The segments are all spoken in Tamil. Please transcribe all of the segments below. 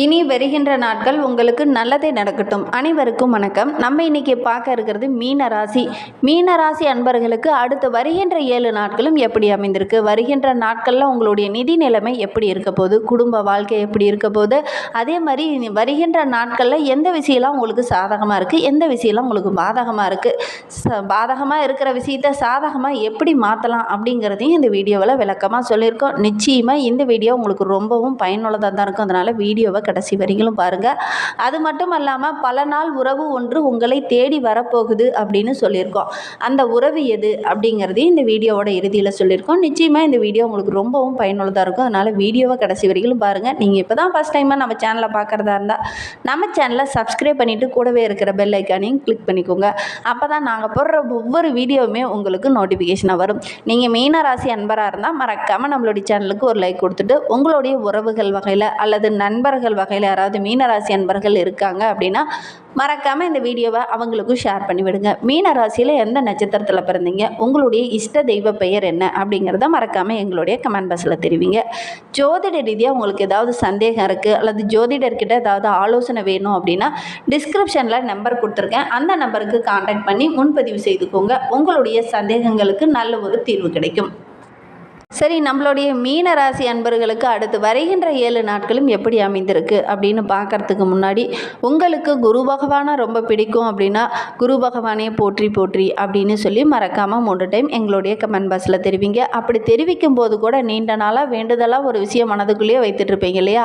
இனி வருகின்ற நாட்கள் உங்களுக்கு நல்லதே நடக்கட்டும். அனைவருக்கும் வணக்கம். நம்ம இன்னைக்கு பார்க்க இருக்கிறது மீன ராசி மீன ராசி அன்பர்களுக்கு அடுத்து வருகின்ற ஏழு நாட்களும் எப்படி அமைந்திருக்கு? வருகின்ற நாட்களில் உங்களுடைய நிதி நிலைமை எப்படி இருக்க போகுது? குடும்ப வாழ்க்கை எப்படி இருக்க போகுது? அதே மாதிரி இனி வருகின்ற நாட்களில் எந்த விஷயம்லாம் உங்களுக்கு சாதகமாக இருக்குது எந்த விஷயம்லாம் உங்களுக்கு பாதகமாக இருக்குது ச பாதகமாக இருக்கிற விஷயத்த சாதகமாக எப்படி மாற்றலாம் அப்படிங்கிறதையும் இந்த வீடியோவில் விளக்கமாக சொல்லியிருக்கோம். நிச்சயமாக இந்த வீடியோ உங்களுக்கு ரொம்பவும் பயனுள்ளதாக தான் இருக்கும். அதனால் வீடியோவை கடைசி வரைகளும் பாருங்கள் அது மட்டும் இல்லாமல் பல நாள் உறவு ஒன்று உங்களை தேடி வரப்போகுது அப்படின்னு சொல்லியிருக்கோம். அந்த உறவு எது அப்படிங்கிறதையும் இந்த வீடியோவோட இறுதியில் சொல்லியிருக்கோம். நிச்சயமாக இந்த வீடியோ உங்களுக்கு ரொம்பவும் பயனுள்ளதாக இருக்கும். அதனால் வீடியோவை கடைசி வரைக்கும் பாருங்கள் நீங்கள் இப்போ தான் ஃபஸ்ட் டைமாக நம்ம சேனலை பார்க்குறதா இருந்தால் நம்ம சேனலை சப்ஸ்கிரைப் பண்ணிவிட்டு கூடவே இருக்கிற பெல் ஐக்கானையும் கிளிக் பண்ணிக்கோங்க. அப்போ தான் நாங்கள் போடுற ஒவ்வொரு வீடியோவுமே உங்களுக்கு நோட்டிஃபிகேஷனாக வரும். நீங்கள் மீன ராசி அன்பராக இருந்தால் மறக்காமல் நம்மளுடைய சேனலுக்கு ஒரு லைக் கொடுத்துட்டு உங்களுடைய உறவுகள் வகையில் அல்லது நண்பர்கள் வகையில் யாராவது மீனராசி அன்பர்கள் இருக்காங்க அப்படின்னா மறக்காமல் இந்த வீடியோவை அவங்களுக்கும் ஷேர் பண்ணி விடுங்க. எந்த நட்சத்திரத்தில் பிறந்தீங்க? உங்களுடைய இஷ்ட தெய்வ பெயர் என்ன? அப்படிங்கிறத மறக்காமல் எங்களுடைய கமெண்ட் பாக்ஸில் தெரிவிங்க. ஜோதிட ரீதியாக உங்களுக்கு ஏதாவது சந்தேகம் இருக்குது அல்லது ஜோதிடர்கிட்ட ஏதாவது ஆலோசனை வேணும் அப்படின்னா டிஸ்கிரிப்ஷனில் நம்பர் கொடுத்துருக்கேன். அந்த நம்பருக்கு கான்டாக்ட் பண்ணி முன்பதிவு செய்துக்கோங்க. உங்களுடைய சந்தேகங்களுக்கு நல்ல ஒரு தீர்வு கிடைக்கும். சரி நம்மளுடைய மீன ராசி அன்பர்களுக்கு அடுத்து வருகின்ற ஏழு நாட்களும் எப்படி அமைந்திருக்கு அப்படின்னு பார்க்கறதுக்கு முன்னாடி உங்களுக்கு குரு பகவானை ரொம்ப பிடிக்கும் அப்படின்னா குரு பகவானே போற்றி போற்றி அப்படின்னு சொல்லி மறக்காமல் மூன்று டைம் எங்களுடைய கமெண்ட் பாக்ஸில் தெரிவிங்க. அப்படி தெரிவிக்கும் போது கூட நீண்ட நாளாக வேண்டுதலாக ஒரு விஷயம் மனதுக்குள்ளேயே வைத்துட்டு இருப்பீங்க இல்லையா?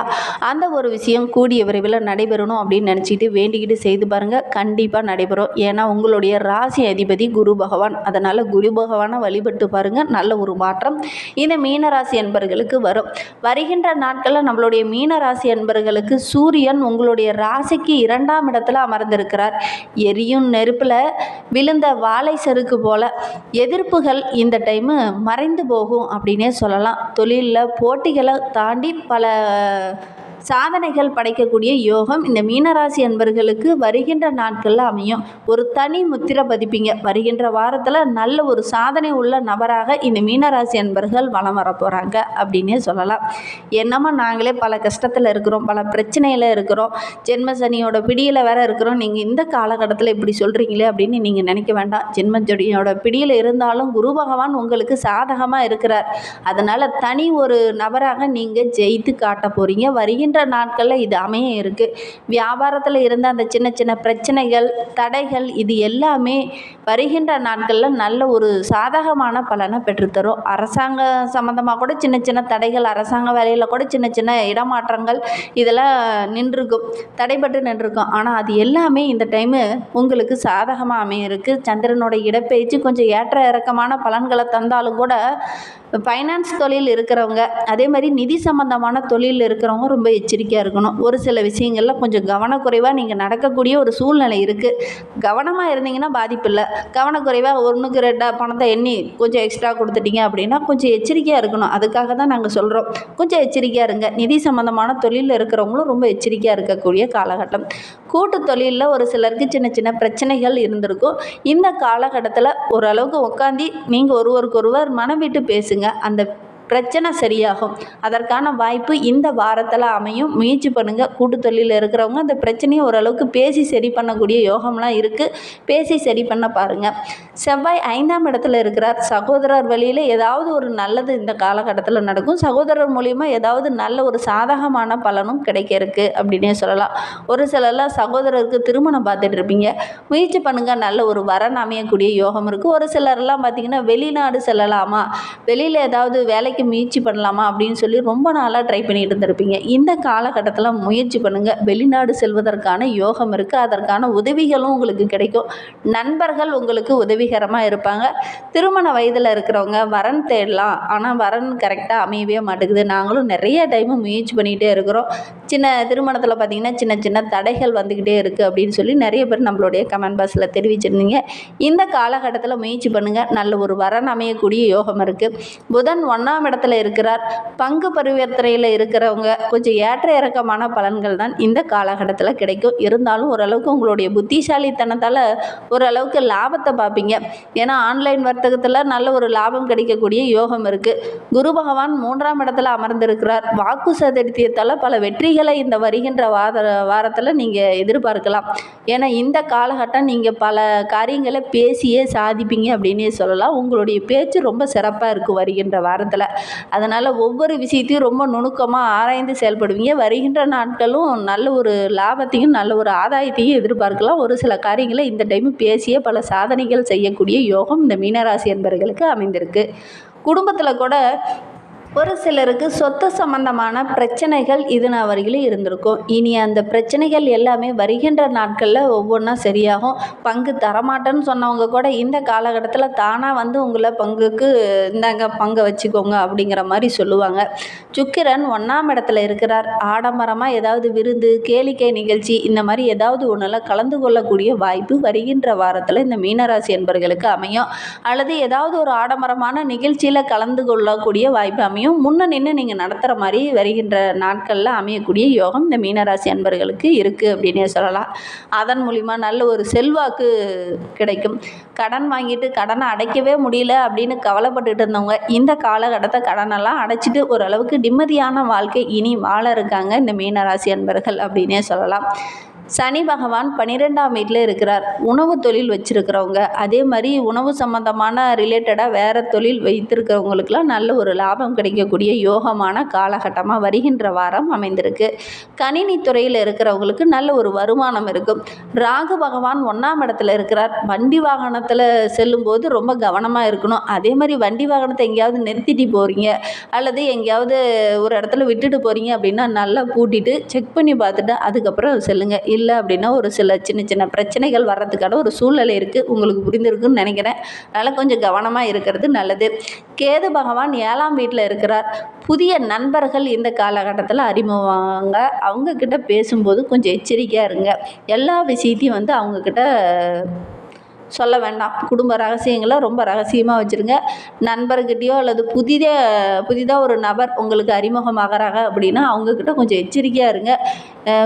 அந்த ஒரு விஷயம் கூடிய விரைவில் நடைபெறணும் அப்படின்னு நினச்சிட்டு வேண்டிக்கிட்டு செய்து பாருங்கள் கண்டிப்பாக நடைபெறும். ஏன்னா உங்களுடைய ராசி அதிபதி குரு பகவான். அதனால் குரு பகவானை வழிபட்டு பாருங்கள் நல்ல ஒரு மாற்றம் இந்த மீனராசி அன்பர்களுக்கு வரும். வருகின்ற நாட்களில் நம்மளுடைய மீனராசி அன்பர்களுக்கு சூரியன் உங்களுடைய ராசிக்கு இரண்டாம் இடத்துல அமர்ந்திருக்கிறார். எரியும் நெருப்பில் விழுந்த வாழை சறுக்கு போல எதிர்ப்புகள் இந்த டைமு மறைந்து போகும் அப்படின்னே சொல்லலாம். தொழிலில் போட்டிகளை தாண்டி பல சாதனைகள் படைக்கக்கூடிய யோகம். இந்த மீனராசி அன்பர்களுக்கு வருகின்ற நாட்களில் அமையும். ஒரு தனி முத்திரை பதிப்பீங்க. வருகின்ற வாரத்தில் நல்ல ஒரு சாதனை உள்ள நபராக இந்த மீனராசி அன்பர்கள் வலம் வர போகிறாங்க அப்படின்னே சொல்லலாம். என்னமோ நாங்களே பல கஷ்டத்தில் இருக்கிறோம் பல பிரச்சனையில் இருக்கிறோம். ஜென்ம சனியோட பிடியில் வேற இருக்கிறோம். நீங்கள் இந்த காலகட்டத்தில் இப்படி சொல்கிறீங்களே அப்படின்னு நீங்கள் நினைக்க வேண்டாம். ஜென்மஜனியோட பிடியில் இருந்தாலும் குரு பகவான் உங்களுக்கு சாதகமாக இருக்கிறார். அதனால் தனி ஒரு நபராக நீங்கள் ஜெயித்து காட்ட போகிறீங்க வருகின்ற நாட்களில் இது அமைய இருக்குது வியாபாரத்தில் இருந்த அந்த சின்ன சின்ன பிரச்சனைகள் தடைகள் இது எல்லாமே வருகின்ற நாட்களில் நல்ல ஒரு சாதகமான பலனை பெற்றுத்தரும். அரசாங்க சம்மந்தமாக கூட சின்ன சின்ன தடைகள் அரசாங்க வேலையில் கூட சின்ன சின்ன இடமாற்றங்கள் இதெல்லாம் நின்றுருக்கும் தடைபட்டு நின்றுருக்கும் ஆனால் அது எல்லாமே இந்த டைமு உங்களுக்கு சாதகமாக அமைய இருக்குது சந்திரனோட இடப்பெயர்ச்சி கொஞ்சம் ஏற்ற இறக்கமான பலன்களை தந்தாலும் கூட ஃபைனான்ஸ் தொழில் இருக்கிறவங்க அதே மாதிரி நிதி சம்பந்தமான தொழில் இருக்கிறவங்க ரொம்ப எச்சரிக்கையாக இருக்கணும். ஒரு சில விஷயங்களில் கொஞ்சம் கவனக்குறைவாக நீங்கள் நடக்கக்கூடிய ஒரு சூழ்நிலை இருக்குது கவனமாக இருந்தீங்கன்னா பாதிப்பு இல்லை. கவனக்குறைவாக ஒன்றுக்கு ரெண்டாக பணத்தை எண்ணி கொஞ்சம் எக்ஸ்ட்ரா கொடுத்துட்டீங்க அப்படின்னா கொஞ்சம் எச்சரிக்கையாக இருக்கணும். அதுக்காக தான் நாங்கள் சொல்கிறோம் கொஞ்சம் எச்சரிக்கையாக இருங்க. நிதி சம்பந்தமான தொழிலில் இருக்கிறவங்களும் ரொம்ப எச்சரிக்கையாக இருக்கக்கூடிய காலகட்டம். கூட்டு தொழிலில் ஒரு சிலருக்கு சின்ன சின்ன பிரச்சனைகள் இருந்திருக்கும். இந்த காலகட்டத்தில் ஓரளவுக்கு உட்காந்து நீங்கள் ஒருவருக்கொருவர் மனம் விட்டு பேசுங்க. அந்த பிரச்சனை சரியாகும். அதற்கான வாய்ப்பு இந்த வாரத்தில் அமையும். முயற்சி பண்ணுங்கள் கூட்டு தொழிலில் இருக்கிறவங்க அந்த பிரச்சனையை ஓரளவுக்கு பேசி சரி பண்ணக்கூடிய யோகம்லாம் இருக்குது பேசி சரி பண்ண பாருங்கள் செவ்வாய் ஐந்தாம் இடத்துல இருக்கிறார். சகோதரர் வழியில் ஏதாவது ஒரு நல்லது இந்த காலகட்டத்தில் நடக்கும். சகோதரர் மூலிமா ஏதாவது நல்ல ஒரு சாதகமான பலனும் கிடைக்க இருக்குது அப்படின்னே சொல்லலாம். ஒரு சிலர்லாம் சகோதரருக்கு திருமணம் பார்த்துட்டு இருப்பீங்க. முயற்சி பண்ணுங்கள் நல்ல ஒரு வரன் அமையக்கூடிய யோகம் இருக்குது ஒரு சிலர்லாம் பார்த்திங்கன்னா வெளிநாடு செல்லலாமா? வெளியில் ஏதாவது வேலைக்கு முயற்சி பண்ணலாமா அப்படின்னு சொல்லி ரொம்ப நாளாக ட்ரை பண்ணிட்டு இருந்திருப்பீங்க. இந்த காலகட்டத்தில் முயற்சி பண்ணுங்கள் வெளிநாடு செல்வதற்கான யோகம் இருக்குது அதற்கான உதவிகளும் உங்களுக்கு கிடைக்கும். நண்பர்கள் உங்களுக்கு உதவிகரமாக இருப்பாங்க. திருமண வயதில் இருக்கிறவங்க வரன் தேடலாம். ஆனால் வரன் கரெக்டாக அமையவே மாட்டேங்குது. நாங்களும் நிறைய டைமு முயற்சி பண்ணிகிட்டே இருக்கிறோம். சின்ன திருமணத்தில் பார்த்திங்கன்னா சின்ன சின்ன தடைகள் வந்துக்கிட்டே இருக்குது அப்படின்னு சொல்லி நிறைய பேர் நம்மளுடைய கமெண்ட் பாக்ஸில் தெரிவிச்சிருந்தீங்க. இந்த காலகட்டத்தில் முயற்சி பண்ணுங்கள் நல்ல ஒரு வரன் அமையக்கூடிய யோகம் இருக்குது புதன் ஒன்றாம் மூன்றாம் இடத்துல இருக்கிறார். பங்கு பரிவர்த்தனையில் இருக்கிறவங்க கொஞ்சம் ஏற்ற இறக்கமான பலன்கள் தான் இந்த காலகட்டத்தில் கிடைக்கும். இருந்தாலும் ஓரளவுக்கு உங்களுடைய புத்திசாலித்தனத்தால் ஓரளவுக்கு லாபத்தை பார்ப்பீங்க. ஏன்னா ஆன்லைன் வர்த்தகத்தில் நல்ல ஒரு லாபம் கிடைக்கக்கூடிய யோகம் இருக்குது குரு பகவான் மூன்றாம் இடத்துல அமர்ந்திருக்கிறார். வாக்கு சதடித்தியத்தால் பல வெற்றிகளை இந்த வருகின்ற வார வாரத்தில் நீங்கள் எதிர்பார்க்கலாம். ஏன்னா இந்த காலகட்டம் நீங்கள் பல காரியங்களை பேசியே சாதிப்பீங்க அப்படின்னே சொல்லலாம். உங்களுடைய பேச்சு ரொம்ப சிறப்பாக இருக்கும் வருகின்ற வாரத்தில். அதனால் ஒவ்வொரு விஷயத்தையும் ரொம்ப நுணுக்கமாக ஆராய்ந்து செயல்படுவீங்க. வருகின்ற நாட்களும் நல்ல ஒரு லாபத்தையும் நல்ல ஒரு ஆதாயத்தையும் எதிர்பார்க்கலாம். ஒரு சில காரியங்களை இந்த டைம் பேசியே பல சாதனைகள் செய்யக்கூடிய யோகம் இந்த மீனராசி என்பவர்களுக்கு அமைந்திருக்கு. குடும்பத்தில் கூட ஒரு சிலருக்கு சொத்து சம்பந்தமான பிரச்சனைகள் இது நான் வரையிலும் இருந்திருக்கும். இனி அந்த பிரச்சனைகள் எல்லாமே வருகின்ற நாட்களில் ஒவ்வொன்றா சரியாகும். பங்கு தரமாட்டேன்னு சொன்னவங்க கூட இந்த காலகட்டத்தில் தானாக வந்து உங்களை பங்குக்கு இந்தாங்க பங்கை வச்சுக்கோங்க அப்படிங்கிற மாதிரி சொல்லுவாங்க. சுக்கிரன் ஒன்றாம் இடத்துல இருக்கிறார். ஆடம்பரமாக ஏதாவது விருந்து கேளிக்கை நிகழ்ச்சி இந்த மாதிரி ஏதாவது ஒன்றில் கலந்து கொள்ளக்கூடிய வாய்ப்பு வருகின்ற வாரத்தில் இந்த மீனராசி என்பவர்களுக்கு அமையும். அல்லது ஏதாவது ஒரு ஆடம்பரமான நிகழ்ச்சியில் கலந்து கொள்ளக்கூடிய வாய்ப்பு அமையும் முன்ன நின்று நீங்கள் நடத்துகிற மாதிரி வருகின்ற நாட்களில் அமையக்கூடிய யோகம் இந்த மீனராசி அன்பர்களுக்கு இருக்குது அப்படின்னே சொல்லலாம். அதன் மூலிமா நல்ல ஒரு செல்வாக்கு கிடைக்கும். கடன் வாங்கிட்டு கடனை அடைக்கவே முடியல அப்படின்னு கவலைப்பட்டுட்டு இருந்தவங்க இந்த காலகட்டத்தை கடனெல்லாம் அடைச்சிட்டு ஓரளவுக்கு நிம்மதியான வாழ்க்கை இனி வாழ இருக்காங்க இந்த மீனராசி அன்பர்கள் அப்படின்னே சொல்லலாம். சனி பகவான் பன்னிரெண்டாம் வீட்டில் இருக்கிறார். உணவு தொழில் வச்சுருக்கிறவங்க. அதே மாதிரி உணவு சம்மந்தமான ரிலேட்டடாக வேறு தொழில் வைத்திருக்கிறவங்களுக்குலாம் நல்ல ஒரு லாபம் கிடைக்கக்கூடிய யோகமான காலகட்டமாக வருகின்ற வாரம் அமைந்திருக்கு. கணினி துறையில் இருக்கிறவங்களுக்கு நல்ல ஒரு வருமானம் இருக்கும். ராகு பகவான் ஒன்றாம் இடத்துல இருக்கிறார். வண்டி வாகனத்தில் செல்லும்போது ரொம்ப கவனமாக இருக்கணும். அதே மாதிரி வண்டி வாகனத்தை எங்கேயாவது நிறுத்திட்டு போகிறீங்க அல்லது எங்கேயாவது ஒரு இடத்துல விட்டுட்டு போகிறீங்க அப்படின்னா நல்லா பூட்டிட்டு செக் பண்ணி பார்த்துட்டு அதுக்கப்புறம் செல்லுங்கள் இல்லை இல்லை அப்படின்னா ஒரு சில சின்ன சின்ன பிரச்சனைகள் வர்றதுக்கான ஒரு சூழ்நிலை இருக்குது உங்களுக்கு புரிந்திருக்குன்னு நினைக்கிறேன். அதனால் கொஞ்சம் கவனமாக இருக்கிறது நல்லது. கேது பகவான் ஏழாம் வீட்டில் இருக்கிறார். புதிய நண்பர்கள் இந்த காலகட்டத்தில் அறிமுகமாங்க. அவங்கக்கிட்ட பேசும்போது கொஞ்சம் எச்சரிக்கையாக இருங்க. எல்லா விஷயத்தையும் வந்து அவங்கக்கிட்ட சொல்ல வேண்டாம். குடும்ப ரகசியங்களை ரொம்ப ரகசியமாக வச்சுருங்க. நண்பர்கிட்டயோ அல்லது புதிதாக புதிதாக ஒரு நபர் உங்களுக்கு அறிமுகமாகறாங்க அப்படின்னா அவங்கக்கிட்ட கொஞ்சம் எச்சரிக்கையாக இருங்க.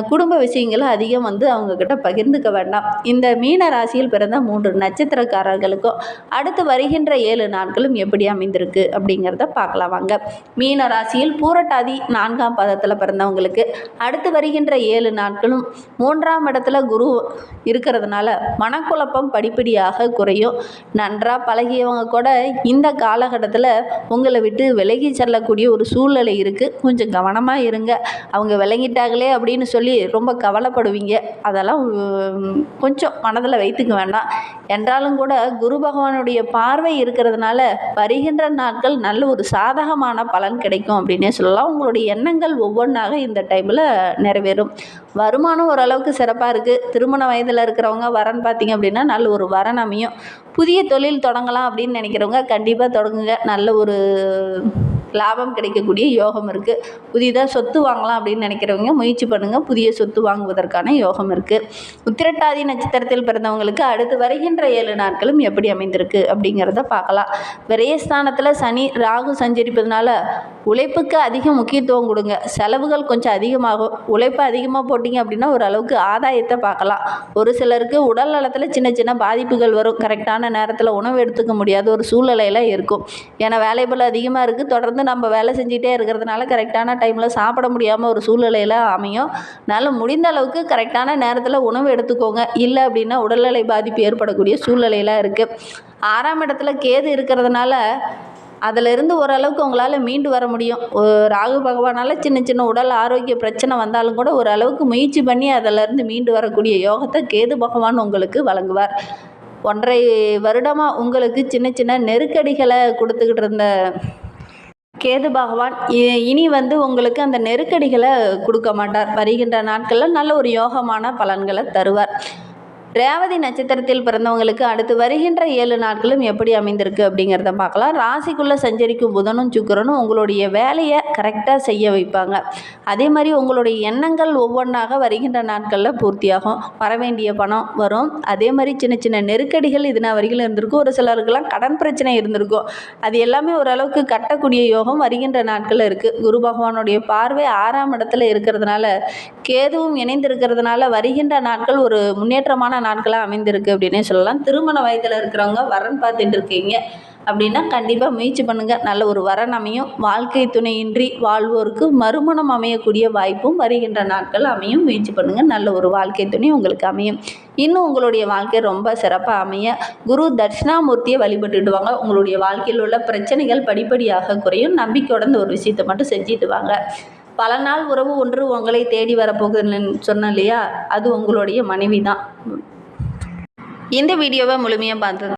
குடும்ப விஷயங்களை அதிகம் வந்து அவங்கக்கிட்ட பகிர்ந்துக்க வேண்டாம். இந்த மீன ராசியில் பிறந்த மூன்று நட்சத்திரக்காரர்களுக்கும் அடுத்து வருகின்ற ஏழு நாட்களும் எப்படி அமைந்திருக்கு அப்படிங்கிறத பார்க்கலாம் வாங்க. மீன ராசியில் பூரட்டாதி நான்காம் பாதத்தில் பிறந்தவங்களுக்கு அடுத்து வருகின்ற ஏழு நாட்களும் மூன்றாம் இடத்துல குரு இருக்கிறதுனால மனக்குழப்பம் படிப்படியாக குறையும். நன்றாக பழகியவங்க கூட இந்த காலகட்டத்தில் உங்களை விட்டு விலகி செல்லக்கூடிய ஒரு சூழ்நிலை இருக்குது கொஞ்சம் கவனமாக இருங்க. அவங்க விளங்கிட்டாங்களே அப்படின்னு சொல்லி ரொம்ப கவலைப்படுவீங்க. அதெல்லாம் கொஞ்சம் மனதில் வைத்துக்க வேண்டாம். என்றாலும் கூட குரு பகவானுடைய பார்வை இருக்கிறதுனால வருகின்ற நாட்கள் நல்ல ஒரு சாதகமான பலன் கிடைக்கும் அப்படின்னே சொல்லலாம். உங்களுடைய எண்ணங்கள் ஒவ்வொன்றாக இந்த டைமில் நிறைவேறும். வருமானம் ஓரளவுக்கு சிறப்பாக இருக்குது திருமண வயதில் இருக்கிறவங்க வரன் பார்த்தீங்க அப்படின்னா நல்ல ஒரு வரன் அமையும் புதிய தொழில் தொடங்கலாம் அப்படின்னு நினைக்கிறவங்க கண்டிப்பாக தொடங்குங்க. நல்ல ஒரு லாபம் கிடைக்கக்கூடிய யோகம் இருக்குது புதிதாக சொத்து வாங்கலாம் அப்படின்னு நினைக்கிறவங்க முயற்சி பண்ணுங்கள் புதிய சொத்து வாங்குவதற்கான யோகம் இருக்குது உத்திரட்டாதி நட்சத்திரத்தில் பிறந்தவங்களுக்கு அடுத்து வருகின்ற ஏழு நாட்களும் எப்படி அமைந்திருக்கு அப்படிங்கிறத பார்க்கலாம். விரயஸ்தானத்தில் சனி ராகு சஞ்சரிப்பதனால உழைப்புக்கு அதிக முக்கியத்துவம் கொடுங்க. செலவுகள் கொஞ்சம் அதிகமாகும். உழைப்பு அதிகமாக போட்டிங்க அப்படின்னா ஓரளவுக்கு ஆதாயத்தை பார்க்கலாம். ஒரு சிலருக்கு உடல் நலத்தில் சின்ன சின்ன பாதிப்புகள் வரும். கரெக்டான நேரத்தில் உணவு எடுத்துக்க முடியாத ஒரு சூழ்நிலையெல்லாம் இருக்கும். ஏன்னா வேலைபள் அதிகமாக இருக்குது தொடர்ந்து நம்ம வேலை செஞ்சிகிட்டே இருக்கிறதுனால கரெக்டான டைமில் சாப்பிட முடியாமல் ஒரு சூழ்நிலையில் அமையும். அதனால் முடிந்த அளவுக்கு கரெக்டான நேரத்தில் உணவு எடுத்துக்கோங்க. இல்லை அப்படின்னா உடல்நிலை பாதிப்பு ஏற்படக்கூடிய சூழ்நிலையெல்லாம் இருக்குது ஆறாம் இடத்துல கேது இருக்கிறதுனால அதிலிருந்து ஓரளவுக்கு உங்களால் மீண்டு வர முடியும். ராகு பகவானால் சின்ன சின்ன உடல் ஆரோக்கிய பிரச்சனை வந்தாலும் கூட ஓரளவுக்கு முயற்சி பண்ணி அதிலிருந்து மீண்டு வரக்கூடிய யோகத்தை கேது பகவான் உங்களுக்கு வழங்குவார். ஒன்றரை வருடமாக உங்களுக்கு சின்ன சின்ன நெருக்கடிகளை கொடுத்துக்கிட்டு இருந்த கேது பகவான் இ- இனி வந்து உங்களுக்கு அந்த நெருக்கடிகளை கொடுக்க மாட்டார். வருகின்ற நாட்களில் நல்ல ஒரு யோகமான பலன்களை தருவார். ரேவதி நட்சத்திரத்தில் பிறந்தவங்களுக்கு அடுத்து வருகின்ற ஏழு நாட்களும் எப்படி அமைந்திருக்கு அப்படிங்கிறத பார்க்கலாம். ராசிக்குள்ளே சஞ்சரிக்கும் புதனும் சுக்கிரனும் உங்களுடைய வேலையை கரெக்டாக செய்ய வைப்பாங்க. அதே மாதிரி உங்களுடைய எண்ணங்கள் ஒவ்வொன்றாக வருகின்ற நாட்களில் பூர்த்தியாகும். வர வேண்டிய பணம் வரும். அதே மாதிரி சின்ன சின்ன நெருக்கடிகள் இதுனா நான் வரைக்கும் இருந்திருக்கும். ஒரு சிலருக்கெல்லாம் கடன் பிரச்சனை இருந்திருக்கும். அது எல்லாமே ஓரளவுக்கு கட்டக்கூடிய யோகம் வருகின்ற நாட்களில் இருக்குது குரு பகவானுடைய பார்வை ஆறாம் இடத்துல இருக்கிறதுனால கேதுவும் இணைந்திருக்கிறதுனால வருகின்ற நாட்கள் ஒரு முன்னேற்றமான நாட்களாக அமைந்திருக்கு அப்படின்னே சொல்லலாம். திருமண வயதில் இருக்கிறவங்க வரன் பார்த்துட்டு இருக்கீங்க அப்படின்னா கண்டிப்பாக முயற்சி பண்ணுங்கள் நல்ல ஒரு வரன் அமையும். வாழ்க்கை துணையின்றி வாழ்வோருக்கு மறுமணம் அமையக்கூடிய வாய்ப்பும் வருகின்ற நாட்கள் அமையும். முயற்சி பண்ணுங்கள் நல்ல ஒரு வாழ்க்கை துணை உங்களுக்கு அமையும். இன்னும் உங்களுடைய வாழ்க்கை ரொம்ப சிறப்பாக அமைய குரு தட்சிணாமூர்த்தியை வழிபட்டுடுவாங்க. உங்களுடைய வாழ்க்கையில் உள்ள பிரச்சனைகள் படிப்படியாக குறையும். நம்பிக்கையோட ஒரு விஷயத்தை மட்டும் செஞ்சுடுவாங்க பல நாள் உறவு ஒன்று உங்களை தேடி வரப்போகுதுன்னு சொன்னேன் இல்லையா? அது உங்களுடைய மனைவி தான் இந்த வீடியோவை முழுமையாக பார்த்து